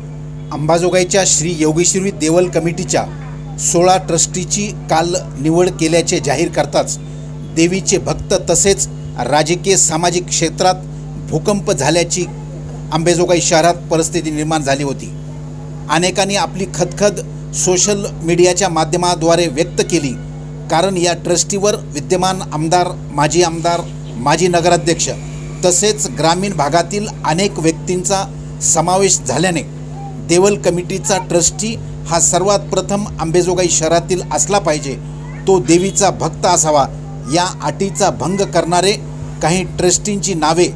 अंबाजोगाईच्या श्री योगेश्वरी देवल कमिटीच्या सोळा ट्रस्टीची काल निवड केल्याचे जाहीर करताच देवीचे भक्त तसेच राजकीय सामाजिक क्षेत्रात भूकंप झाल्याची अंबेजोगाई शहरात परिस्थिती निर्माण झाली होती. अनेकांनी आपली खदखद सोशल मीडियाच्या माध्यमाद्वारे व्यक्त केली. कारण या ट्रस्टीवर विद्यमान आमदार माजी आमदार माजी नगराध्यक्ष तसेच ग्रामीण भागातील अनेक व्यक्तींचा समावेश झाल्याने देवल कमिटीचा ट्रस्टी हा सर्वात प्रथम आंबेजोगाई शहरातील असला पाहिजे. तो देवीचा भक्त असावा. या अटीचा भंग करणारे काही ट्रस्टींची नावे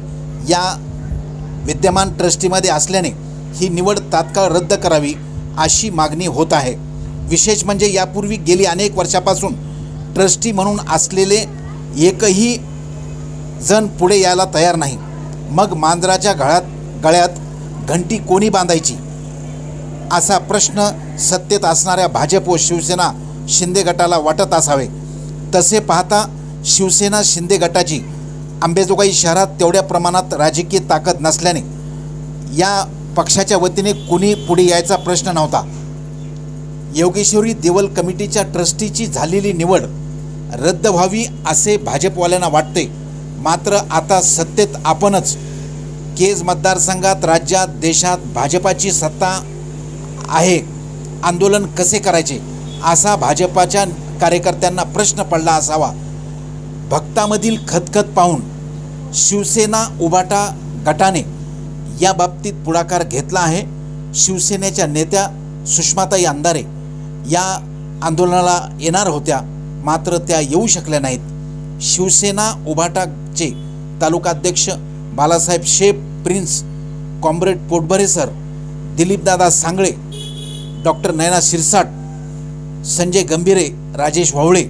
या विद्यमान ट्रस्टीमध्ये असल्याने ही निवड तात्काळ रद्द करावी अशी मागणी होत आहे. विशेष म्हणजे यापूर्वी गेली अनेक वर्षापासून ट्रस्टी म्हणून असलेले एकही जण पुढे यायला तयार नाही. मग मांजराच्या गळ्यात गळ्यात घंटी कोणी बांधायची? असा प्रश्न सत्तेत असणाऱ्या भाजप व शिवसेना शिंदे गटाला वाटत असावे. तसे पाहता शिवसेना शिंदे गटाची आंबेजोगाई शहरात तेवढ्या प्रमाणात राजकीय ताकद नसल्याने या पक्षाच्या वतीने कुणी पुढे यायचा प्रश्न नव्हता. योगेश्वरी देवल कमिटीच्या ट्रस्टीची झालेली निवड रद्द व्हावी असे भाजपवाल्यांना वाटते. मात्र आता सत्तेत आपणच. केज मतदारसंघात राज्यात देशात भाजपाची सत्ता आहे. आंदोलन कसे करायचे? असा भाजपाच्या कार्यकर्त्यांना प्रश्न पडला असावा. भक्तामधील खतखत पाहून शिवसेना उबाटा गटाने या बाबतीत पुढाकार घेतला आहे. शिवसेनेच्या नेत्या सुषमाताई अंधारे या आंदोलनाला येणार होत्या. मात्र त्या येऊ शकल्या नाहीत. शिवसेना उभाटाचे तालुकाध्यक्ष Balasaheb Shep Prince comrade Potbhare sir Dilipdada Sangle doctor Nayana Shirsat Sanjay Gambhire Rajesh Wavle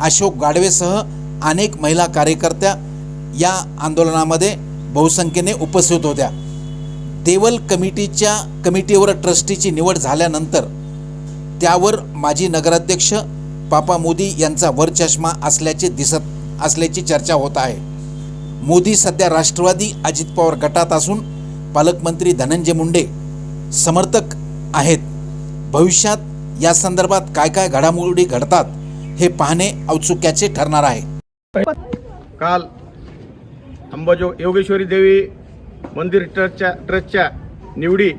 Ashok गाडवेसह अनेक महिला कार्यकर्त्या या आंदोलनामध्ये बहुसंख्येने उपस्थित होत्या. देवल कमिटीच्या कमिटीवर ट्रस्टीची निवड झाल्यानंतर त्यावर माजी नगराध्यक्ष पापा मोदी यांचा वरचष्मा असल्याचे दिसत असल्याची चर्चा होत आहे. मोदी सध्या राष्ट्रवादी अजित पवार गटात असून पालकमंत्री धनंजय मुंडे समर्थक आहेत. भविष्यात या संदर्भात काय काय घडामोडी घडतात हे पाहणे औत्सुक्याचे ठरणार आहे. काल अंबाजो योगेश्वरी देवी मंदिर ट्रस्टच्या ट्रस्टच्या निवडी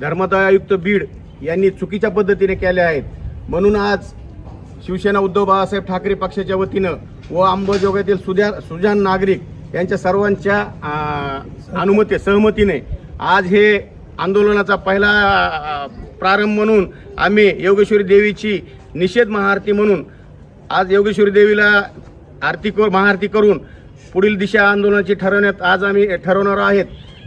धर्मदाय आयुक्त बीड यांनी चुकीच्या पद्धतीने केल्या आहेत. म्हणून आज शिवसेना उद्धव बाळासाहेब ठाकरे पक्षाच्या वतीनं व अंबाजोगातील सुजा सुजान नागरिक यांच्या सर्वांच्या अनुमती सहमतीने आज हे आंदोलनाचा पहिला प्रारंभ म्हणून आम्ही योगेश्वरी देवीची निषेध महाआरती म्हणून आज योगेश्वरी देवीला आरती कर महाआरती करून पुढील दिशा आंदोलनाची ठरवण्यात आज आम्ही ठरवणार आहेत.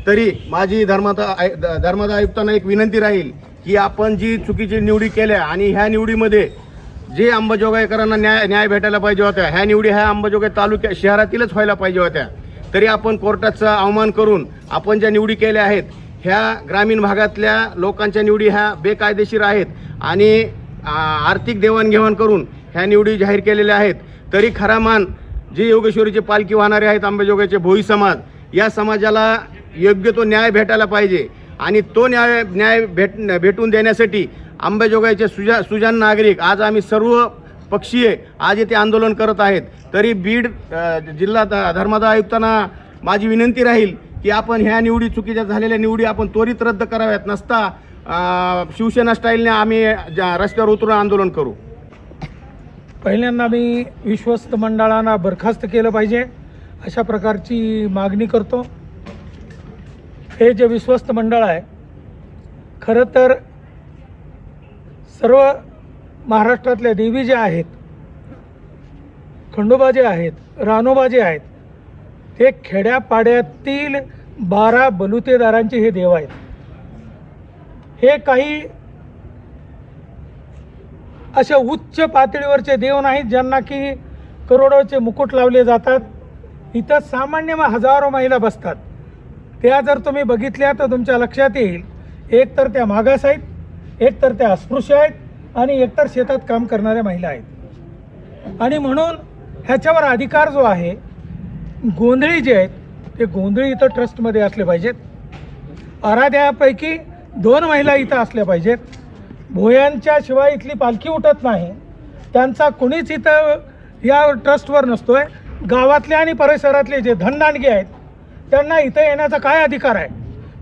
तरी माझी धर्मादा ध- धर्मादा आयुक्तांना एक विनंती राहील की आपण जी चुकीची निवडी केल्या आणि ह्या निवडीमध्ये जे अंबाजोगाईकरांना न्याय न्याय भेटायला पाहिजे होत्या ह्या निवडी ह्या अंबाजोगाई तालुक्या शहरातीलच व्हायला पाहिजे होत्या. तरी आपण कोर्टाचा अवमान करून आपण ज्या निवडी केल्या आहेत ह्या ग्रामीण भागातल्या लोकांच्या निवडी ह्या बेकायदेशीर आहेत आणि आर्थिक देवाणघेवाण करून ह्या निवडी जाहीर केलेल्या आहेत. तरी खरा मान जे योगेश्वरीचे पालखी वाहणारे आहेत आंबेजोगाईचे भोई समाज या समाजाला योग्य तो न्याय भेटायला पाहिजे आणि तो न्याय न्याय भेट भेटून देण्यासाठी आंबेजोगाईचे सुजा सुजान नागरिक आज आम्ही सर्व पक्षीय आज येथे आंदोलन करत आहेत. तरी बीड जिल्हा ध- धर्मादाय आयुक्तांना माझी विनंती राहील की आपण ह्या निवडी चुकीच्या झालेल्या निवडी आपण त्वरित रद्द कराव्यात नसता शिवसेना स्टाईलने आम्ही ज्या रस्त्यावर उतरून आंदोलन करू. पहिल्यांदा मी विश्वस्त मंडळांना बरखास्त केलं पाहिजे अशा प्रकारची मागणी करतो. हे जे विश्वस्त मंडळ आहे खरं तर सर्व महाराष्ट्रातल्या देवी ज्या आहेत खंडोबा जे आहेत रानोबा जे आहेत ते खेड्यापाड्यातील बारा बलुतेदारांचे हे देव आहेत. हे काही असे उच्च पातळीवरचे देव नाहीत ज्यांना की करोडोचे मुकुट लावले जातात. इथं सामान्य मग हजारो महिला बसतात. त्या जर तुम्ही बघितल्या तर तुमच्या लक्षात येईल. एक तर त्या मागास आहेत एक तर त्या अस्पृश्य आहेत आणि एकतर शेतात काम करणाऱ्या महिला आहेत. आणि म्हणून ह्याच्यावर अधिकार जो आहे गोंधळी जे आहेत ते गोंधळी इथं ट्रस्टमध्ये असले पाहिजेत. आराध्यापैकी दोन महिला इथं असल्या पाहिजेत. भोयांच्या शिवाय इथली पालखी उठत नाही. त्यांचा कुणीच इथं या ट्रस्टवर नसतोय. गावातले आणि परिसरातले जे धनदांडगे आहेत त्यांना इथं येण्याचा काय अधिकार आहे?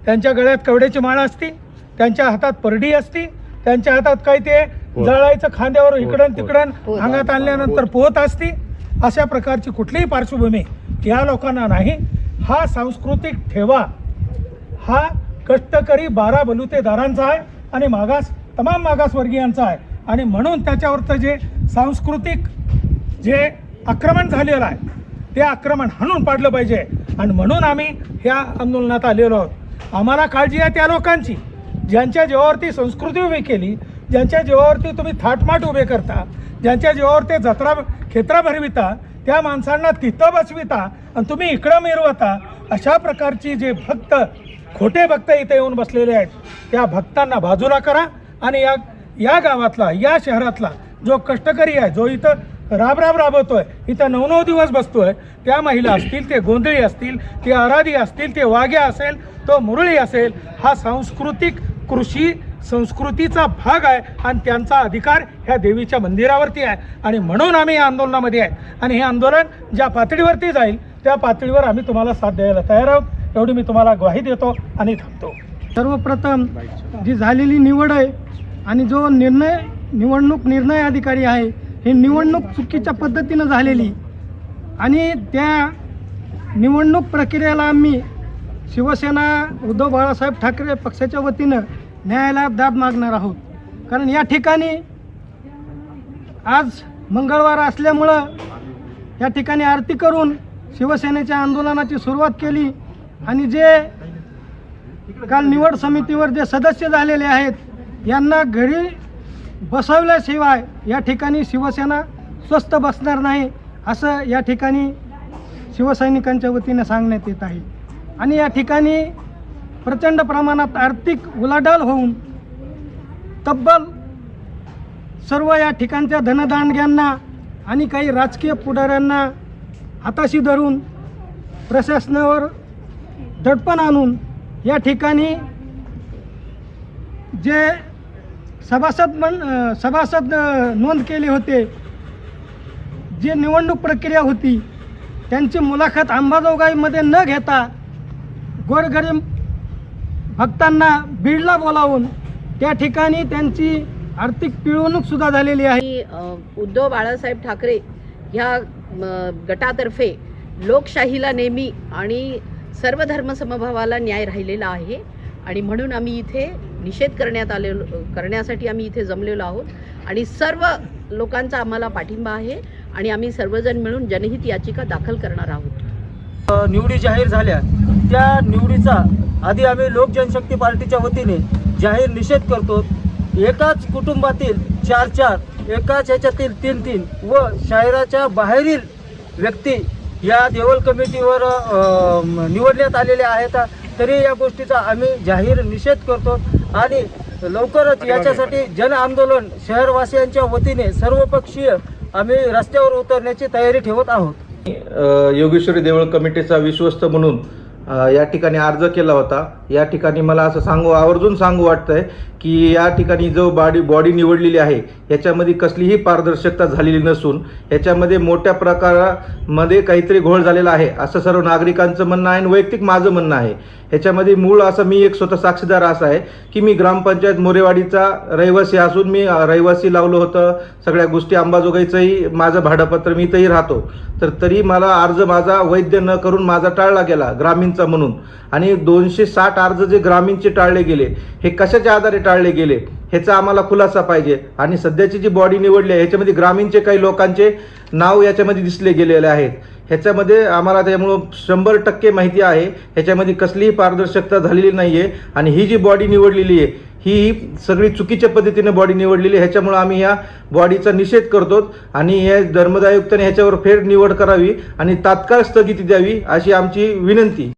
त्यांच्या गळ्यात कवड्याची माळ असती त्यांच्या हातात परडी असती त्यांच्या हातात काही ते जळायचं खांद्यावर इकडं तिकडं अंगात आणल्यानंतर पोहत असती. अशा प्रकारची कुठलीही पार्श्वभूमी या लोकांना नाही. हा सांस्कृतिक ठेवा. हा कष्टकरी बारा बलुतेदारांचा आहे आणि मागास तमाम मागासवर्गीयांचा आहे. आणि म्हणून त्याच्यावरचं जे सांस्कृतिक जे आक्रमण झालेलं आहे ते आक्रमण हाणून पाडलं पाहिजे. आणि म्हणून आम्ही ह्या आंदोलनात आलेलो आहोत. आम्हाला काळजी आहे त्या लोकांची. ज्यांच्या जीवावरती संस्कृती उभी केली ज्यांच्या जीवावरती तुम्ही थाटमाट उभे करता ज्यांच्या जीवावर ते जत्रा खेत्रा भरविता त्या माणसांना तिथं बसविता आणि तुम्ही इकडं मिरवता अशा प्रकारची जे भक्त खोटे भक्त इथे येऊन बसलेले आहेत त्या भक्तांना बाजूला करा आणि या या गावातला या शहरातला जो कष्टकरी आहे जो इथं राब राब राबवतोय इथं नऊ नऊ दिवस बसतोय त्या महिला असतील ते गोंधळी असतील ते अराधी असतील ते वाघ्या असेल तो मुरळी असेल हा सांस्कृतिक कृषी संस्कृतीचा भाग आहे आणि त्यांचा अधिकार ह्या देवीच्या मंदिरावरती आहे. आणि म्हणून आम्ही या आंदोलनामध्ये आहे. आणि हे आंदोलन ज्या पातळीवरती जाईल त्या पातळीवर आम्ही तुम्हाला साथ द्यायला तयार आहोत. एवढी मी तुम्हाला ग्वाही देतो आणि थांबतो. सर्वप्रथम जी झालेली निवड आहे आणि जो निर्णय निवडणूक निर्णय अधिकारी आहे ही निवडणूक चुकीच्या पद्धतीनं झालेली आणि त्या निवडणूक प्रक्रियेला आम्ही शिवसेना उद्धव बाळासाहेब ठाकरे पक्षाच्या वतीनं न्यायालयात दाद मागणार आहोत. कारण या ठिकाणी आज मंगळवार असल्यामुळं या ठिकाणी आरती करून शिवसेनेच्या आंदोलनाची सुरुवात केली आणि जे काल निवड समितीवर जे सदस्य झालेले आहेत यांना घरी बसवल्याशिवाय या ठिकाणी शिवसेना स्वस्त बसणार नाही असं या ठिकाणी शिवसैनिकांच्या वतीनं सांगण्यात येत आहे. आणि या ठिकाणी प्रचंड प्रमाणात आर्थिक उलाढाल होऊन तब्बल सर्व या ठिकाणच्या धनदांडग्यांना आणि काही राजकीय पुढाऱ्यांना हाताशी धरून प्रशासनावर दडपण आणून या ठिकाणी जे सभासद मन सभासद नोंद केले होते जी निवडणूक प्रक्रिया होती त्यांची मुलाखत अंबाजोगाईमध्ये न घेता गोरगरीब भक्तांना बीडला बोलावून त्या ठिकाणी त्यांची आर्थिक पिळवणूकसुद्धा झालेली आहे. उद्धव बाळासाहेब ठाकरे ह्या गटातर्फे लोकशाहीला नेहमी आणि सर्व धर्मसमभावाला न्याय राहिलेला आहे आणि म्हणून आम्ही इथे निषेध करण्यात आलेलो करण्यासाठी आम्ही इथे जमलेलो आहोत आणि सर्व लोकांचा आम्हाला पाठिंबा आहे आणि आम्ही सर्वजण मिळून जनहित याचिका दाखल करणार आहोत. निवडी जाहीर झाल्या. त्या निवडीचा आधी आम्ही लोक जनशक्ती पार्टीच्या वतीने जाहीर निषेध करतो एकाच कुटुंबातील चार चार एकाच ह्याच्यातील तीन तीन व शहराच्या बाहेरील व्यक्ती या देवल कमिटीवर निवडण्यात आलेल्या आहेत. तरी या गोष्टीचा आम्ही जाहीर निषेध करतो आणि लवकरच याच्यासाठी जन आंदोलन शहरवासियांच्या वतीने सर्वपक्षीय आम्ही रस्त्यावर उतरण्याची तयारी ठेवत आहोत. योगेश्वरी देवळ कमिटीचा विश्वस्त म्हणून या ठिकाणी अर्ज केला होता. या ठिकाणी मला असं सांगू आवर्जून सांगू वाटतंय की या ठिकाणी जो बॉडी बॉडी निवडलेली आहे याच्यामध्ये कसलीही पारदर्शकता झालेली नसून याच्यामध्ये मोठ्या प्रकारामध्ये काहीतरी घोळ झालेला आहे असं सर्व नागरिकांचं म्हणणं आहे आणि वैयक्तिक माझं म्हणणं आहे. ह्याच्यामध्ये मूळ असं मी एक स्वतः साक्षीदार असं आहे की मी ग्रामपंचायत मोरेवाडीचा रहिवासी असून मी रहिवासी लावलं होतं सगळ्या गोष्टी अंबाजोगाईचंही माझं भाडपत्र मी इथंही राहतो. तर तरी मला अर्ज माझा वैद्य न करून माझा टाळला गेला ग्रामीणचा म्हणून. आणि दोनशे साठ अर्ज जे ग्रामीणचे टाळले गेले हे कशाच्या आधारे टाळले गेले ह्याचा आम्हाला खुलासा पाहिजे. आणि सध्याची जी बॉडी निवडली आहे ह्याच्यामध्ये ग्रामीणचे काही लोकांचे नाव याच्यामध्ये दिसले गेलेले आहेत. ह्याच्यामध्ये आम्हाला त्यामुळं शंभर टक्के माहिती आहे. ह्याच्यामध्ये कसलीही पारदर्शकता झालेली नाही आहे आणि ही जी बॉडी निवडलेली आहे ही सगळी चुकीच्या पद्धतीने बॉडी निवडलेली आहे. ह्याच्यामुळं आम्ही या बॉडीचा निषेध करतो आणि या धर्मदायुक्ताने ह्याच्यावर फेर निवड करावी आणि तात्काळ स्थगिती द्यावी अशी आमची विनंती.